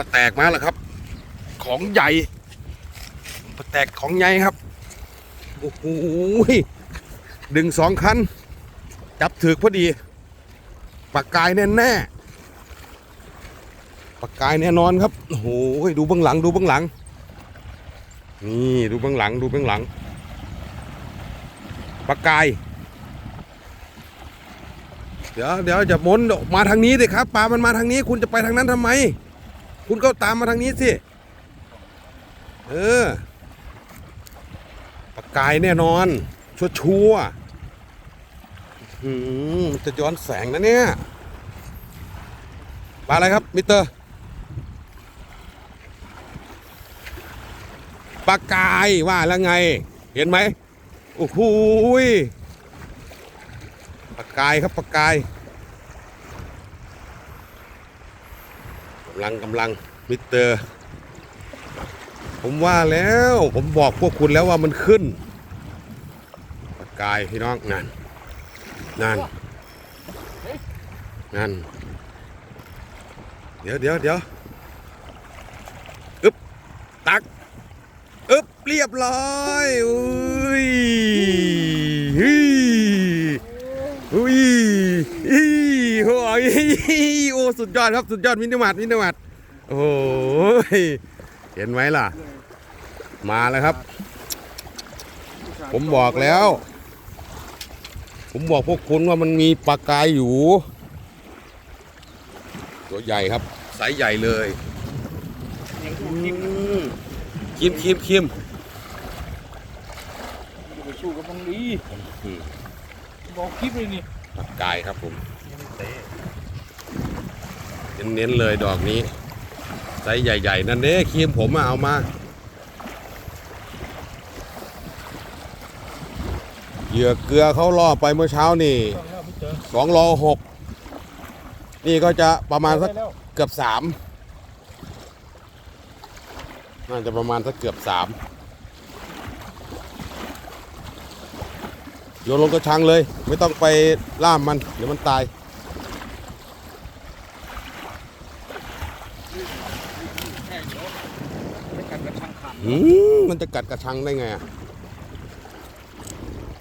ปลาแตกมาแล้วครับ ของใหญ่ปลาแตกของใหญ่ครับโอ้โหดึงสองคันจับถือพอดีปากกายแน่แน่ปากกายแน่นอนครับโอ้โหดูเบื้องหลังดูเบื้องหลัง นี่ดูเบื้องหลังดูเบื้องหลังปากกาย เดี๋ยวเดี๋ยวจะมนมาทางนี้สิครับปลามันมาทางนี้ คุณจะไปทางนั้นทำไม คุณก็ตามมาทางนี้สิ เออปากกายแน่นอน ชัวชัวร์ๆหืมจะย้อนแสงนะเนี่ย ปลาอะไรครับ มิเตอร์ ปลากายว่าแล้วไง เห็นไหมโอ้โหยปลากายครับปลากายำลังกำลังมิสเตอร์ ผมว่าแล้วผมบอกพวกคุณแล้วว่ามันขึ้นปากกายพี่น้องนั่นนั่นนั่นเดี๋ยวเดี๋ยวเดี๋ยวอึ๊บตักอึ๊บเรียบร้อยอุ้ โอ้ยโอ้สุดยอดครับสุดยอดมินิมาร์ทมินิมาร์ทโอ้ยเห็นไหมล่ะ มาแล้วครับ ผมบอกแล้ว ผมบอกพวกคุณว่ามันมีปลากายอยู่ ตัวใหญ่ครับไซส์ใหญ่เลยคิมคิมคิมไปสู้กับมันดีบอกคลิปเลยนี่ กายครับผมเน้นๆเลยดอกนี้ไซส์ใหญ่ ๆ นั่นเด้ครีมผมอะเอามาเหยื่อเกลือเขาล่อไปเมื่อเช้านี่ต้องแล้วพี่เจอสองโลหกนี่ก็จะประมาณสักได้แล้วเกือบสามน่าจะประมาณสักเกือบสาม โยนลงกระชังเลย ไม่ต้องไปล่ามมัน เดี๋ยวมันตายไม่กัดกระชังขาดอืมมันจะกัดกระชังได้ไงอะ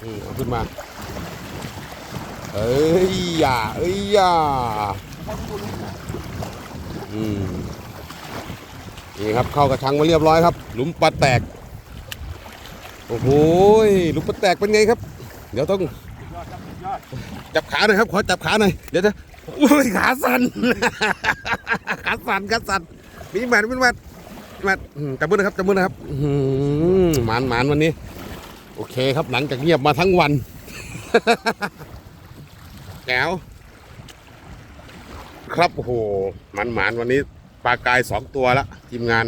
อืมเอาขึ้นมา เอ้ยอย่าเอ้ยอย่าอืมนี่ครับเข้ากระชังมาเรียบร้อยครับ หลุมปลาแตก โอ้โหหลุมปลาแตกเป็นไงครับ เดี๋ยวต้องจับขาหน่อยครับขอจับขาหน่อยเดี๋ยวจะอุ้ยขาสั่นขาสั่นขาสั่นมีหมัดมีหมัดมีหมัดจับมือนะครับจับมือนะครับอื้อหือหมานหมานวันนี้ โอเคครับหลังจากเงียบมาทั้งวันแก้วครับโอ้โหหมานหมานวันนี้ปลากายสองตัวละทีมงาน